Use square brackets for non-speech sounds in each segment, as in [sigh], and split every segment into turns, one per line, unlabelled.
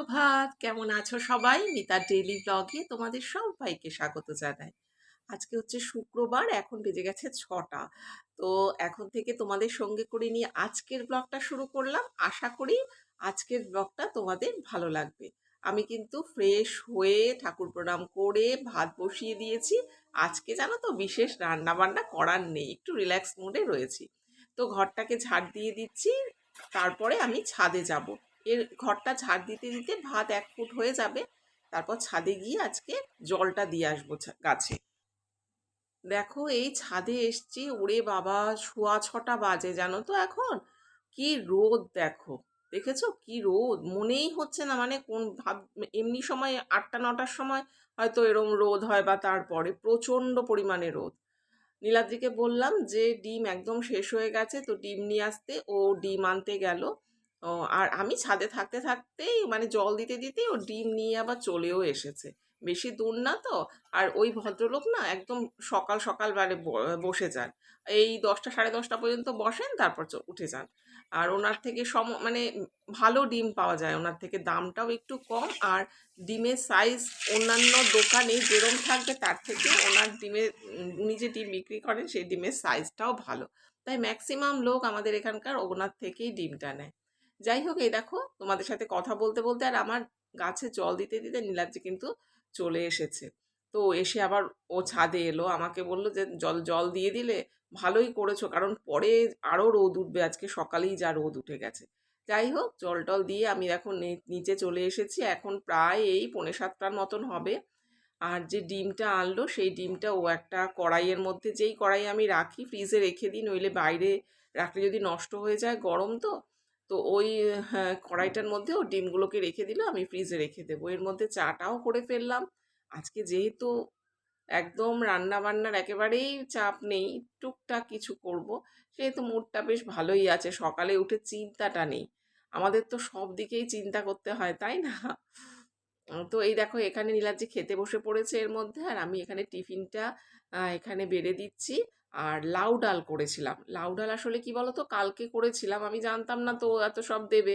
সুপ্রভাত কেমন আছো সবাই? মিতার ডেইলি ব্লগে তোমাদের সবাইকে স্বাগত জানাই। আজকে হচ্ছে শুক্রবার, এখন বেজে গেছে ছটা। তো এখন থেকে তোমাদের সঙ্গে করে নিয়ে আজকের ব্লগটা শুরু করলাম। আশা করি আজকের ব্লগটা তোমাদের ভালো লাগবে। আমি কিন্তু ফ্রেশ হয়ে ঠাকুর প্রণাম করে ভাত বসিয়ে দিয়েছি। আজকে জানো তো বিশেষ রান্না বান্না করার নেই, একটু রিল্যাক্স মোডে রয়েছি। তো ঘরটাকে ঝাড় দিয়ে দিচ্ছি, তারপরে আমি ছাদে যাব। এর ঘরটা ঝাড় দিতে দিতে ভাত এক ফুট হয়ে যাবে। তারপর ছাদে গিয়ে আজকে জলটা দিয়ে আসব গাছে। দেখো এই ছাদে এসছি, ওরে বাবা শোয়া ছটা বাজে জানো তো এখন? কি রোদ দেখো। দেখেছ? কি রোদ। মনেই হচ্ছে না মানে কোন ভাব, এমনি সময় আটটা, নটার সময় হয়তো এরম রোদ হয় বা তারপরে প্রচণ্ড পরিমাণে রোদ। নীলাদ্রিকে বললাম যে, ডিম একদম শেষ হয়ে গেছে, তো ডিম নিয়ে আসতে। ও ডিম আনতে গেল। ও, আর আমি ছাদে থাকতে থাকতেই মানে জল দিতে দিতেই ও ডিম নিয়ে আবার চলেও এসেছে। বেশি দূর না তো, আর ওই ভদ্রলোক না একদম সকাল সকাল বারে বসে যান। এই দশটা সাড়ে দশটা পর্যন্ত বসেন, তারপর উঠে যান। আর ওনার থেকে সম মানে ভালো ডিম পাওয়া যায়। ওনার থেকে দামটাও একটু কম, আর ডিমের সাইজ অন্যান্য দোকানে যেরকম থাকবে, তার থেকে ওনার ডিমের উনি যে ডিম বিক্রি করেন, সেই ডিমের সাইজটাও ভালো। তাই ম্যাক্সিমাম লোক আমাদের এখানকার ওনার থেকেই ডিমটা নেয়। যাই হোক এই দেখো, তোমাদের সাথে কথা বলতে বলতে আর আমার গাছে জল দিতে দিতে নীলাদ্রি কিন্তু চলে এসেছে। তো এসে আবার ও ছাদে এলো, আমাকে বলল যে, জল জল দিয়ে দিলে ভালোই করেছ, কারণ পরে আরও রোদ উঠবে, আজকে সকালেই যা রোদ উঠে গেছে। যাই হোক জল, টল দিয়ে আমি এখন নিচে চলে এসেছি, এখন প্রায় এই পৌনে সাতটার মতন হবে। আর যে ডিমটা আনলো, সেই ডিমটা ও একটা কড়াইয়ের মধ্যে, যেই কড়াই আমি রাখি, ফ্রিজে রেখে দিই, নইলে বাইরে রাখলে যদি নষ্ট হয়ে যায় গরম তো তো ওই হ্যাঁ, কড়াইটার মধ্যে ও ডিমগুলোকে রেখে দিল আমি ফ্রিজে রেখে দেবো। এর মধ্যে চাটাও করে ফেললাম। আজকে যেহেতু একদম রান্না বান্নার একেবারেই চাপ নেই টুকটাক কিছু করব সেহেতু মুডটা বেশ ভালোই আছে। সকালে উঠে চিন্তাটা নেই। আমাদের তো সব দিকেই চিন্তা করতে হয় তাই না? তো এই দেখো এখানে নীলাদ্রি খেতে বসে পড়েছে এর মধ্যে আর আমি এখানে টিফিনটা এখানে বেড়ে দিচ্ছি। আর লাউ ডাল করেছিলাম। লাউ ডাল আসলে কি বলতো? কালকে করেছিলাম, আমি জানতাম না তো এত সব দেবে।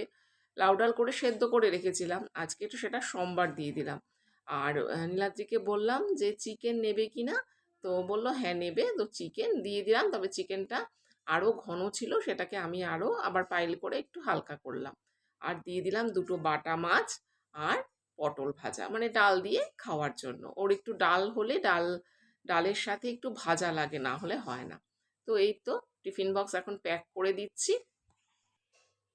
লাউ ডাল করে সেদ্ধ করে রেখেছিলাম। আজকে একটু সেটা সোমবার দিয়ে দিলাম। আর নীলাদ্রিকে বললাম যে, চিকেন নেবে কি না? তো বলল হ্যাঁ নেবে। তো চিকেন দিয়ে দিলাম। তবে চিকেনটা আরও ঘন ছিল, সেটাকে আমি আরও আবার পাইল করে একটু হালকা করলাম। আর দিয়ে দিলাম দুটো বাটা মাছ আর পটল ভাজা মানে ডাল দিয়ে খাওয়ার জন্য। ওর একটু ডাল হলে ডাল ডালের সাথে একটু ভাজা লাগে, না হলে হয় না। তো এই তো টিফিন বক্স এখন প্যাক করে দিচ্ছি।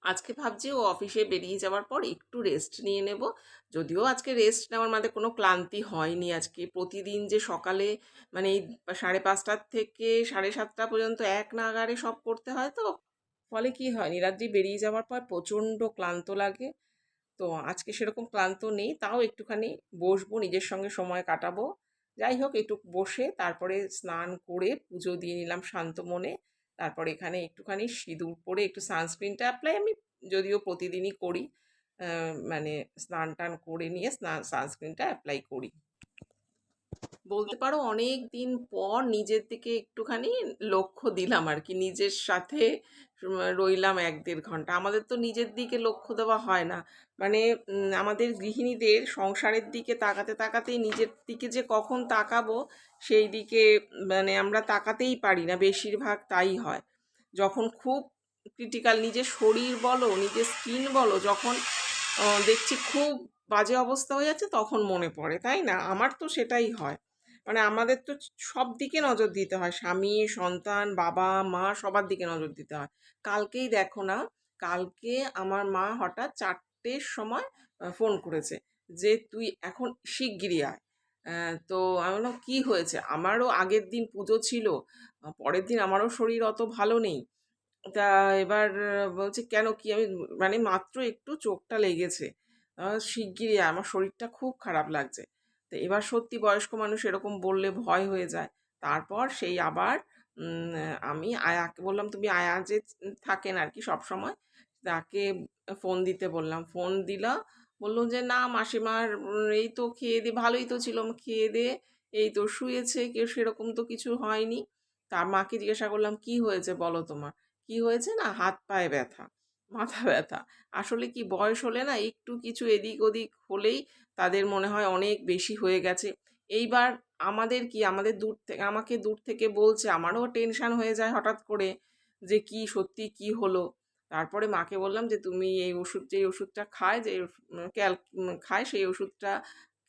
আজকে ভাবছি ও অফিসে বেরিয়ে যাওয়ার পর একটু রেস্ট নিয়ে নেব। যদিও আজকে রেস্ট নেওয়ার মধ্যে কোনো ক্লান্তি হয়নি আজকে। প্রতিদিন যে সকালে মানে এই সাড়ে পাঁচটার থেকে সাড়ে সাতটা পর্যন্ত এক নাগারে সব করতে হয় তো। ফলে কি হয় নীলাদ্রি বেরিয়ে যাওয়ার পর প্রচণ্ড ক্লান্ত লাগে। তো আজকে সেরকম ক্লান্ত নেই, তাও একটুখানি বসবো, নিজের সঙ্গে সময় কাটাবো। যাই হোক একটু বসে তারপরে স্নান করে পুজো দিয়ে নিলাম শান্ত মনে। তারপরে এখানে একটুখানি সিঁদুর পরে একটু সানস্ক্রিনটা অ্যাপ্লাই আমি যদিও প্রতিদিনই করি মানে স্নান টান করে নিয়ে স্নান সানস্ক্রিনটা অ্যাপ্লাই করি। বলতে পারো অনেক দিন পর নিজের দিকে একটুখানি লক্ষ্য দিলাম আর কি। নিজের সাথে রইলাম এক দেড় ঘণ্টা। আমাদের তো নিজের দিকে লক্ষ্য দেওয়া হয় না। মানে আমাদের গৃহিণীদের সংসারের দিকে তাকাতে তাকাতেই নিজের দিকে যে কখন তাকাবো, সেই দিকে মানে আমরা তাকাতেই পারি না। বেশিরভাগ তাই হয়। যখন খুব ক্রিটিক্যাল নিজের শরীর বলো, নিজের স্কিন বলো, যখন দেখছি খুব বাজে অবস্থা হয়ে যাচ্ছে তখন মনে পড়ে, তাই না? আমার তো সেটাই হয়। মানে আমাদের তো সব দিকে নজর দিতে হয়। স্বামী, সন্তান, বাবা, মা সবার দিকে নজর দিতে হয়। কালকেই দেখো না, কালকে আমার মা হঠাৎ চারটের সময় ফোন করেছে যে, তুই এখন শিগগিরই আয়। তো আমি বললাম, কী হয়েছে? আমারও আগের দিন পুজো ছিল পরের দিন আমারও শরীর অত ভালো নেই। তা এবার বলছে, কেন কি? আমি মানে মাত্র একটু চোখটা লেগেছে। শিগগিরই আমার শরীরটা খুব খারাপ লাগছে। তো এবার সত্যি বয়স্ক মানুষ এরকম বললে ভয় হয়ে যায়। তারপর সেই আবার আমি আয়াকে বললাম, তুমি আয়া যে থাকেন আর কি সব সময় তাকে ফোন দিতে বললাম। ফোন দিলা, বলল যে, না মাসিমার এই তো খেয়ে দিয়ে, ভালোই তো ছিল খেয়ে দিয়ে, এই তো শুয়েছে, কেউ সেরকম তো কিছু হয়নি। তার মাকে জিজ্ঞাসা করলাম, কি হয়েছে বলো তোমার? কি হয়েছে না, হাত পায়ে ব্যথা। মাথা ব্যথা। আসলে কি বয়স হলে না একটু কিছু এদিক ওদিক হলেই তাদের মনে হয় অনেক বেশি হয়ে গেছে। এইবার আমাদের কি আমাদের দূর থেকে আমাকে দূর থেকে বলছে, আমারও টেনশান হয়ে যায় হঠাৎ করে যে কি সত্যি কি হলো। তারপরে মাকে বললাম যে, তুমি এই ওষুধ, যেই ওষুধটা খায়, যে ক্যাল, খায় সেই ওষুধটা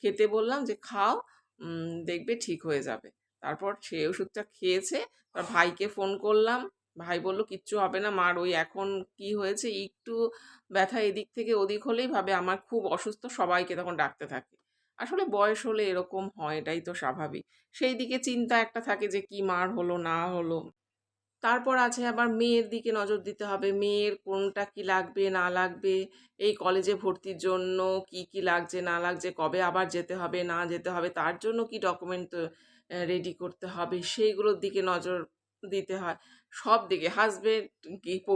খেতে বললাম যে, খাও দেখবে ঠিক হয়ে যাবে। তারপর সেই ওষুধটা খেয়েছে, তার ভাইকে ফোন করলাম। ভাই বলল, কিচ্ছু হবে না, মার ওই এখন কি হয়েছে? একটু ব্যথা এদিক থেকে ওদিক হলেই ভাবে আমার খুব অসুস্থ, সবাইকে তখন ডাকতে থাকে। আসলে বয়স হলে এরকম হয়, এটাই তো স্বাভাবিক। সেই দিকে চিন্তা একটা থাকে যে, কি মার হলো, না হলো। তারপর আছে আবার মেয়ের দিকে নজর দিতে হবে, মেয়ের কোনটা কি লাগবে, না লাগবে, এই কলেজে ভর্তির জন্য কি কি লাগছে, না লাগছে, কবে আবার যেতে হবে, না যেতে হবে, তার জন্য কি ডকুমেন্ট রেডি করতে হবে, সেইগুলোর দিকে নজর দিতে হয়। সব দিকে হাজবেন্ড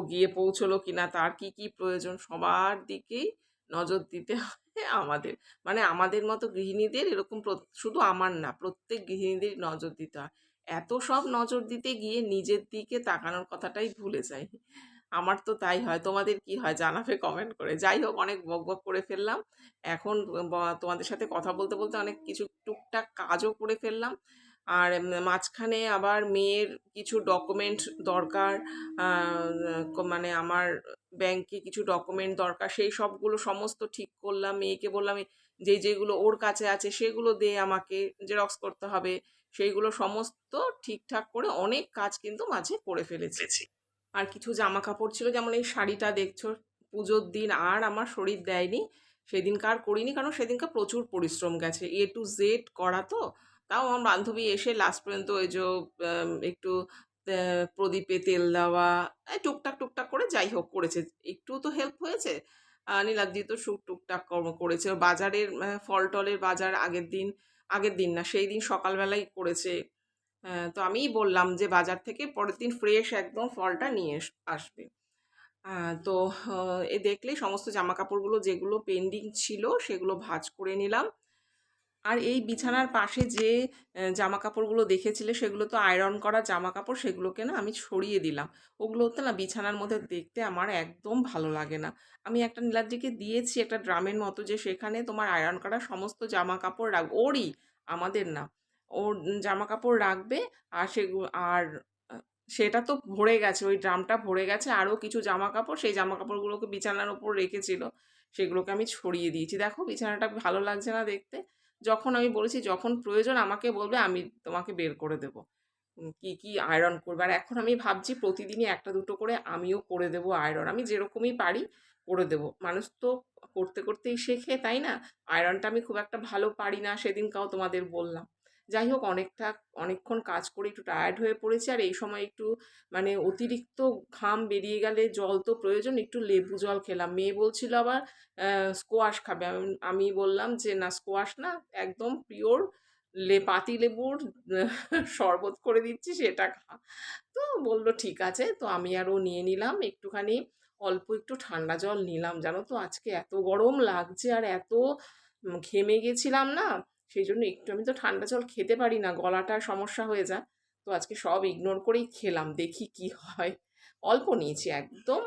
গিয়ে পৌঁছলো কিনা, তার কি কি প্রয়োজন, সবার দিকেই নজর দিতে হয় আমাদের। মানে আমাদের মতো গৃহিণীদের এরকম শুধু আমার না, প্রত্যেক গৃহিণীদের নজর দিতে হয়। এত সব নজর দিতে গিয়ে নিজের দিকে তাকানোর কথাটাই ভুলে যাই। আমার তো তাই হয়। তোমাদের কি হয় জানাবে কমেন্ট করে। যাই হোক, অনেক বক বক করে ফেললাম। এখন তোমাদের সাথে কথা বলতে বলতে অনেক কিছু টুকটাক কাজও করে ফেললাম। আর মাঝখানে আবার মেয়ের কিছু ডকুমেন্ট দরকার মানে আমার ব্যাংকে কিছু ডকুমেন্ট দরকার সেই সবগুলো সমস্ত ঠিক করলাম মেয়েকে বললাম যে যেগুলো ওর কাছে আছে সেগুলো দিয়ে আমাকে জেরক্স করতে হবে। সেইগুলো সমস্ত ঠিকঠাক করে অনেক কাজ কিন্তু মাঝে করে ফেলেছি। আর কিছু জামা কাপড় ছিল যেমন এই শাড়িটা দেখছ পুজোর দিন আর আমার শরীর দেয়নি সেদিনকার করিনি কারণ সেদিনকার প্রচুর পরিশ্রম গেছে। এ টু জেড করা তো তাও আমার বান্ধবী এসে লাস্ট পর্যন্ত ওই যে একটু প্রদীপে তেল দেওয়া টুকটাক টুকটাক করে যাই হোক করেছে। একটু তো হেল্প হয়েছে। আহ, নীলাদ্রি তো সুখ টুকটাক কর- করেছে। বাজারের ফল টলের বাজার আগের দিন আগের দিন না সেই দিন সকালবেলাই করেছে। তো আমিই বললাম যে বাজার থেকে পরের দিন ফ্রেশ একদম ফলটা নিয়ে আসবে। তো এ দেখলেই সমস্ত জামা কাপড়গুলো যেগুলো পেন্ডিং ছিল সেগুলো ভাজ করে নিলাম। আর এই বিছানার পাশে যে জামা কাপড়গুলো দেখেছিলে সেগুলো তো আয়রন করা জামা কাপড় সেগুলোকে না আমি ছড়িয়ে দিলাম। ওগুলো ওগুলোতে না বিছানার মধ্যে দেখতে আমার একদম ভালো লাগে না। আমি একটা নীলাদ্রিকে দিয়েছি একটা ড্রামের মতো যে, সেখানে তোমার আয়রন করা সমস্ত জামা কাপড় রাখ, ওরই আমাদের না। ওর জামা কাপড় রাখবে আর সেগুলো আর সেটা তো ভরে গেছে, ওই ড্রামটা ভরে গেছে, আরও কিছু জামা কাপড় সেই জামা কাপড়গুলোকে বিছানার ওপর রেখেছিল, সেগুলোকে আমি ছড়িয়ে দিয়েছি। দেখো বিছানাটা ভালো লাগছে না দেখতে। যখন আমি বলেছি, যখন প্রয়োজন আমাকে বলবে, আমি তোমাকে বের করে দেব। কি কি আয়রন করবে? আর এখন আমি ভাবছি প্রতিদিনই একটা দুটো করে আমিও করে দেব আয়রন আমি যেরকমই পারি করে দেব। মানুষ তো করতে, করতেই শেখে, তাই না? আয়রনটা আমি খুব একটা ভালো পারি না সেদিন সেদিনকাও তোমাদের বললাম। যাই হোক অনেকটা, অনেকক্ষণ কাজ করে একটু টায়ার্ড হয়ে পড়েছে। আর এই সময় একটু মানে অতিরিক্ত ঘাম বেরিয়ে গেলে জল তো প্রয়োজন, একটু লেবু জল খেলাম। মেয়ে বলছিল আবার স্কোয়াশ খাবে। আমি বললাম যে, না স্কোয়াশ না, একদম পিওর লে, পাতি লেবুর শরবত করে দিচ্ছি, সেটা খা। তো বলল, ঠিক আছে। তো আমি আরও নিয়ে নিলাম, একটুখানি অল্প একটু ঠান্ডা জল নিলাম। জানো তো, আজকে এত গরম লাগছে আর এত ঘেমে গেছিলাম না। সেই জন্য একটু আমি তো ঠান্ডা জল খেতে পারি না, গলাটার সমস্যা হয়ে যায় তো আজকে সব ইগনোর করেই খেলাম, দেখি কি হয়। অল্প নিয়েছি, একদম।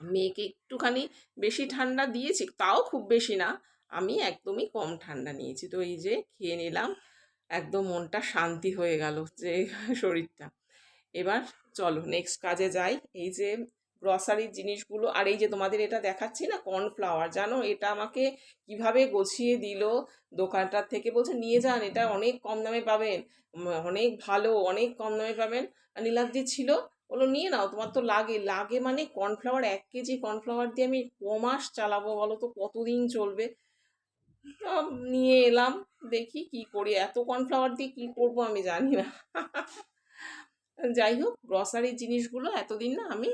মেয়েকে একটুখানি বেশি ঠান্ডা দিয়েছি, তাও খুব বেশি না, আমি একদমই কম ঠান্ডা নিয়েছি। তো এই যে খেয়ে নিলাম, একদম মনটা শান্তি হয়ে গেল যে শরীরটা। এবার চলো নেক্সট কাজে যাই। এই যে গ্রসারির জিনিসগুলো, আর এই যে তোমাদের এটা দেখাচ্ছি না কর্নফ্লাওয়ার জানো? এটা আমাকে কীভাবে গছিয়ে দিল? দোকানটার থেকে বলছে, নিয়ে যান, এটা অনেক কম দামে পাবেন অনেক ভালো, অনেক কম দামে পাবেন। আর নীলাদ্রি ছিল, বলল, নিয়ে নাও, তোমার তো লাগে। লাগে মানে কর্নফ্লাওয়ার এক কেজি কর্নফ্লাওয়ার দিয়ে আমি ক মাস চালাবো বলো তো, কতদিন চলবে? নিয়ে এলাম, দেখি কি করি, এত কর্নফ্লাওয়ার দিয়ে কি করব আমি জানি না। যাই হোক গ্রসারির জিনিসগুলো এতদিন না আমি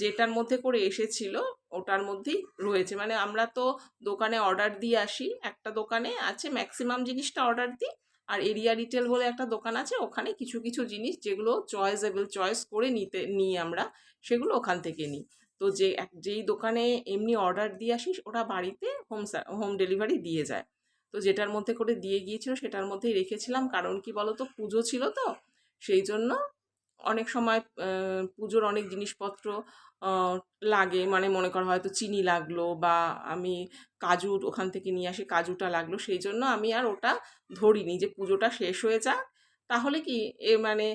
যেটার মধ্যে করে এসেছিল, ওটার মধ্যেই রয়েছে। মানে আমরা তো দোকানে অর্ডার দিয়ে আসি, একটা দোকানে আছে ম্যাক্সিমাম জিনিসটা অর্ডার দিই, আর এরিয়া রিটেল বলে একটা দোকান আছে, ওখানে কিছু কিছু জিনিস যেগুলো চয়েসেবল চয়েস করে নিতে, নিই আমরা, সেগুলো ওখান থেকে নিই। তো যে এক, যেই দোকানে এমনি অর্ডার দিয়ে আসি, ওরা বাড়িতে হোম হোম ডেলিভারি দিয়ে যায়। তো যেটার মধ্যে করে দিয়ে গিয়েছিল, সেটার মধ্যেই রেখেছিলাম, কারণ কি বলো তো পুজো ছিল তো, সেই জন্য অনেক সময় পুজোর অনেক জিনিসপত্র লাগে। মানে মনে করা হয়তো চিনি লাগল বা আমি কাজু ওখান থেকে নিয়ে আসি, কাজুটা লাগল। সেই জন্য আমি আর ওটা ধরিনি যে পুজোটা শেষ হয়ে যাক। তাহলে কি? এ মানে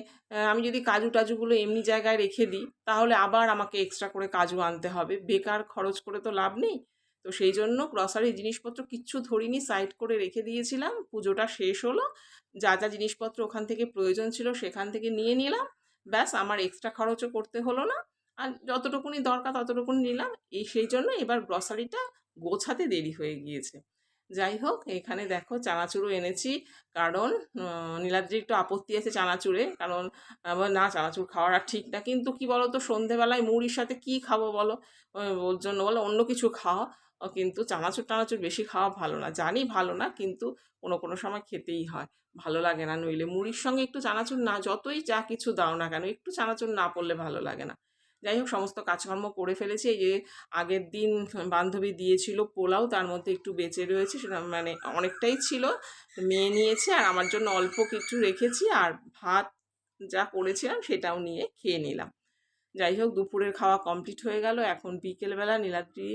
আমি যদি কাজু টাজুগুলো এমনি জায়গায় রেখে দিই, তাহলে আবার আমাকে এক্সট্রা করে কাজু আনতে হবে। বেকার খরচ করে তো লাভ নেই। তো সেই জন্য গ্রসারি জিনিসপত্র কিচ্ছু ধরিনি সাইড করে রেখে দিয়েছিলাম। পুজোটা শেষ হলো। যা যা জিনিসপত্র ওখান থেকে প্রয়োজন ছিল সেখান থেকে নিয়ে নিলাম। ব্যাস আমার এক্সট্রা খরচও করতে হলো না। আর যতটুকুনি দরকার ততটুকুনি নিলাম। এই সেই জন্য এবার গ্রসারিটা গোছাতে দেরি হয়ে গিয়েছে। যাই হোক এখানে দেখো চানাচুরও এনেছি। কারণ আহ, নীলাদ্রির একটু আপত্তি আছে চানাচুরে। কারণ না চানাচুর খাওয়ার আর ঠিক না। কিন্তু কি বলো তো সন্ধেবেলায় মুড়ির সাথে কি খাব বলো? ওর জন্য বলো অন্য কিছু খাও। আহ, কিন্তু চানাচুর টানাচুর বেশি খাওয়া ভালো না। জানি ভালো না, কিন্তু কোনো কোনো সময় খেতেই হয়। ভালো লাগে না নইলে। মুড়ির সঙ্গে একটু চানাচুর না, যতই যা কিছু দাও না কেন, একটু চানাচুর না পড়লে ভালো লাগে না। যাই হোক, সমস্ত কাজকর্ম করে ফেলেছি। এই যে আগের দিন বান্ধবী দিয়েছিল পোলাও, তার মধ্যে একটু বেঁচে রয়েছে, সেটা মানে অনেকটাই ছিল। মেয়ে নিয়েছে আর আমার জন্য অল্প কিছু রেখেছি আর ভাত যা করেছিলাম সেটাও নিয়ে খেয়ে নিলাম। যাই হোক, দুপুরের খাওয়া কমপ্লিট হয়ে গেল। এখন বিকেলবেলা নীলাদ্রি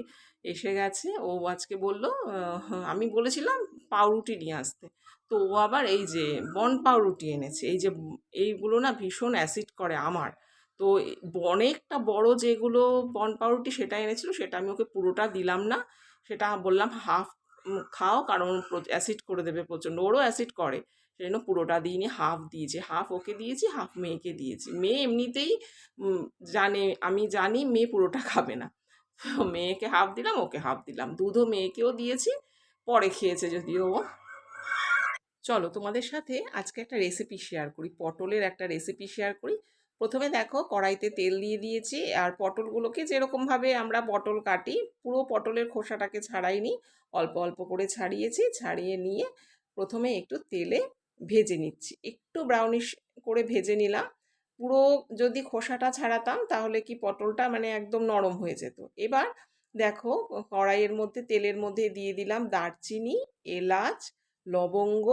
এসে গেছে। ও আজকে বলল আমি বলেছিলাম পাউরুটি নিয়ে আসতে। তো ও আবার এই যে বন পাউরুটি এনেছে, এই যে এইগুলো না ভীষণ অ্যাসিড করে আমার। তো অনেকটা বড় যেগুলো বন পাউরুটি সেটা এনেছিল, সেটা আমি ওকে পুরোটা দিলাম না। সেটা বললাম, হাফ খাও, কারণ অ্যাসিড করে দেবে প্রচণ্ড। ওরও অ্যাসিড করে। সেই জন্য পুরোটা দিইনি হাফ দিয়েছি। হাফ ওকে দিয়েছি হাফ মেয়েকে দিয়েছি। মেয়ে এমনিতেই জানে, আমি জানি মেয়ে পুরোটা খাবে না। মেয়েকে হাফ দিলাম, ওকে হাফ দিলাম। দুধও মেয়েকেও দিয়েছি, পরে খেয়েছে যদিও ও। চলো তোমাদের সাথে আজকে একটা রেসিপি শেয়ার করি, পটলের একটা রেসিপি শেয়ার করি। প্রথমে দেখো, কড়াইতে তেল দিয়ে দিয়েছি, আর পটলগুলোকে যেরকমভাবে আমরা পটল কাটি, পুরো পটলের খোসাটাকে ছাড়াইনি, অল্প অল্প করে ছাড়িয়েছি, ছাড়িয়ে নিয়ে প্রথমে একটু তেলে ভেজে নিচ্ছি। একটু ব্রাউনিশ করে ভেজে নিলাম। পুরো যদি খোসাটা ছাড়াতাম তাহলে কি পটলটা মানে একদম নরম হয়ে যেত। এবার দেখো কড়াইয়ের মধ্যে তেলের মধ্যে দিয়ে দিলাম দারচিনি, এলাচ, লবঙ্গ,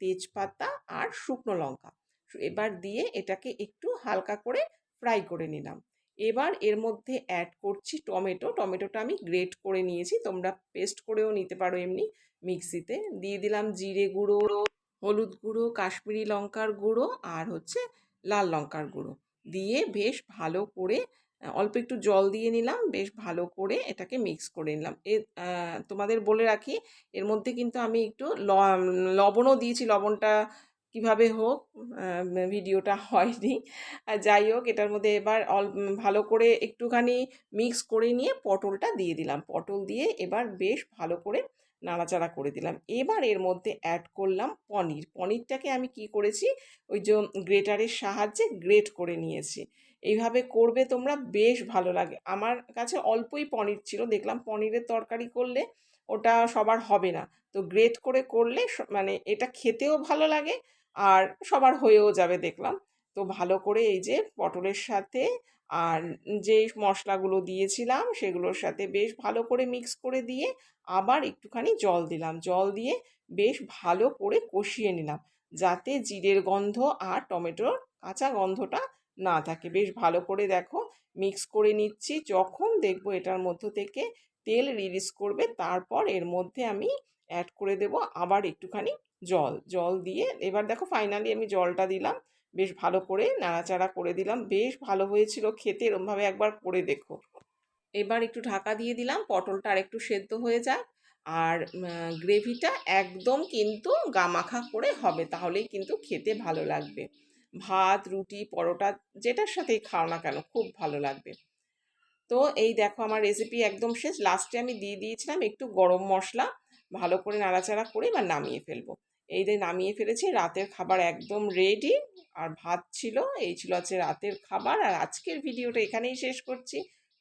তেজপাতা আর শুকনো লঙ্কা। এবার দিয়ে এটাকে একটু হালকা করে ফ্রাই করে নিলাম। এবার এর মধ্যে অ্যাড করছি টমেটো। টমেটোটা আমি গ্রেট করে নিয়েছি। তোমরা পেস্ট করেও নিতে পারো এমনি মিক্সিতে দিয়ে দিলাম জিরে গুঁড়ো। হলুদ গুঁড়ো, কাশ্মীরি লঙ্কার গুঁড়ো আর হচ্ছে লাল লঙ্কার গুঁড়ো। দিয়ে বেশ ভালো করে অল্প একটু জল দিয়ে নিলাম, বেশ ভালো করে এটাকে মিক্স করে নিলাম। এ তোমাদের বলে রাখি, এর মধ্যে কিন্তু আমি একটু লবণও দিয়েছি, লবণটা কীভাবে হোক ভিডিওটা [laughs] হয়নি। যাই হোক, এটার মধ্যে এবার অল, ভালো করে একটুখানি মিক্স করে নিয়ে পটলটা দিয়ে দিলাম। পটল দিয়ে এবার বেশ ভালো করে নাড়াচাড়া করে দিলাম। এবার এর মধ্যে অ্যাড করলাম পনির। পনিরটাকে আমি কি করেছি? ওই যে গ্রেটারের সাহায্যে গ্রেট করে নিয়েছি। এইভাবে করবে তোমরা বেশ ভালো লাগে। আমার কাছে অল্পই পনির ছিল। দেখলাম পনিরের তরকারি করলে ওটা সবার হবে না। তো গ্রেট করে করলে মানে এটা খেতেও ভালো লাগে আর সবার হয়েও যাবে দেখলাম। তো ভালো করে এই যে পটলের সাথে আর যে মশলাগুলো দিয়েছিলাম সেগুলোর সাথে বেশ ভালো করে মিক্স করে দিয়ে আবার একটুখানি জল দিলাম। জল দিয়ে বেশ ভালো করে কষিয়ে নিলাম যাতে জিরের গন্ধ আর টমেটোর কাঁচা গন্ধটা না থাকে। বেশ ভালো করে দেখো মিক্স করে নিচ্ছি। যখন দেখব এটার মধ্য থেকে তেল রিলিজ করবে তারপর এর মধ্যে আমি অ্যাড করে দেব আবার একটুখানি জল। জল দিয়ে এবার দেখো ফাইনালি আমি জলটা দিলাম। বেশ ভালো করে নাড়াচাড়া করে দিলাম। বেশ ভালো হয়েছিল খেতে। এরমভাবে একবার করে দেখো। এবার একটু ঢাকা দিয়ে দিলাম, পটলটা আর একটু সেদ্ধ হয়ে যাক। আর গ্রেভিটা একদম কিন্তু গামাখা করে হবে, তাহলেই কিন্তু খেতে ভালো লাগবে। ভাত, রুটি, পরোটা যেটার সাথেই খাও না কেন, খুব ভালো লাগবে। তো এই দেখো আমার রেসিপি একদম শেষ। লাস্টে আমি দিয়ে দিয়েছিলাম একটু গরম মশলা, ভালো করে নাড়াচাড়া করে এবার নামিয়ে ফেলব। এই দিয়ে নামিয়ে ফেলেছি, রাতের খাবার একদম রেডি আর ভাত ছিল, এই ছিল আছে রাতের খাবার। আর আজকের ভিডিওটা এখানেই শেষ করছি।